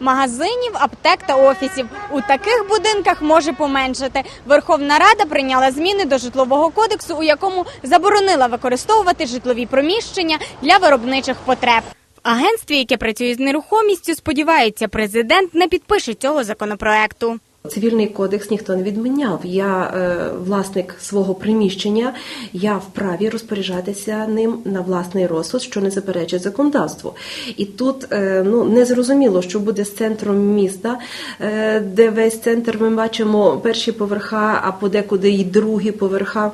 магазинів, аптек та офісів. У таких будинках може поменшати. Верховна Рада прийняла зміни до житлового кодексу, у якому заборонила використовувати житлові приміщення для виробничих потреб. Агентстві, яке працює з нерухомістю, сподівається, президент не підпише цього законопроекту. Цивільний кодекс ніхто не відміняв. Я е, власник свого приміщення, я вправі розпоряджатися ним на власний розсуд, що не заперечує законодавству. І тут е, ну не зрозуміло, що буде з центром міста, е, де весь центр ми бачимо перші поверха, а подекуди й другі поверха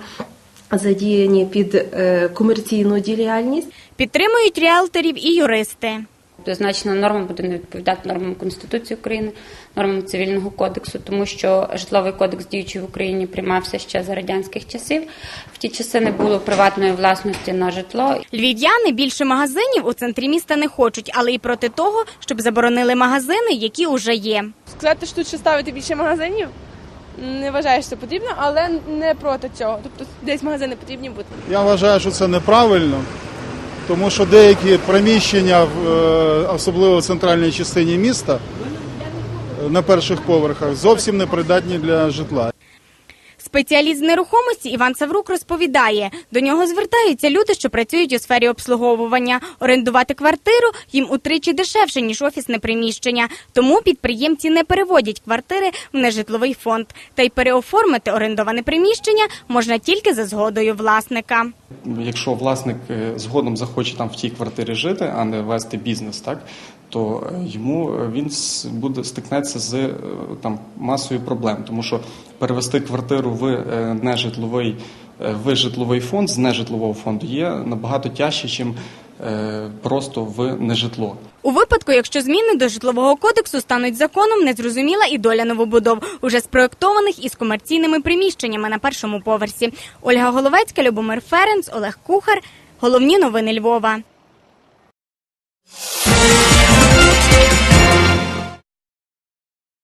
задіяні під е, комерційну діяльність. Підтримують ріелторів і юристи. Зазначена норма буде не відповідати нормам Конституції України, нормам цивільного кодексу, тому що житловий кодекс діючий в Україні приймався ще за радянських часів. В ті часи не було приватної власності на житло. Львів'яни більше магазинів у центрі міста не хочуть, але й проти того, щоб заборонили магазини, які уже є. Сказати, що тут ще ставити більше магазинів, не вважаю, що це потрібно, але не проти цього. Тобто десь магазини потрібні бути. Я вважаю, що це неправильно, тому що деякі приміщення, е, особливо в центральній частині міста, е, на перших поверхах, зовсім не придатні для житла. Спеціаліст з нерухомості Іван Саврук розповідає, до нього звертаються люди, що працюють у сфері обслуговування. Орендувати квартиру їм утричі дешевше, ніж офісне приміщення. Тому підприємці не переводять квартири в нежитловий фонд. Та й переоформити орендоване приміщення можна тільки за згодою власника. Якщо власник е, згодом захоче там в тій квартирі жити, а не вести бізнес, так то е, йому е, він буде стикнеться з там масою проблем, тому що перевести квартиру в нежитловий в житловий фонд з нежитлового фонду є набагато тяжче, е, просто в нежитло. У випадку, якщо зміни до житлового кодексу стануть законом, незрозуміла і доля новобудов, уже спроектованих із комерційними приміщеннями на першому поверсі. Ольга Головецька, Любомир Ференц, Олег Кухар. Головні новини Львова.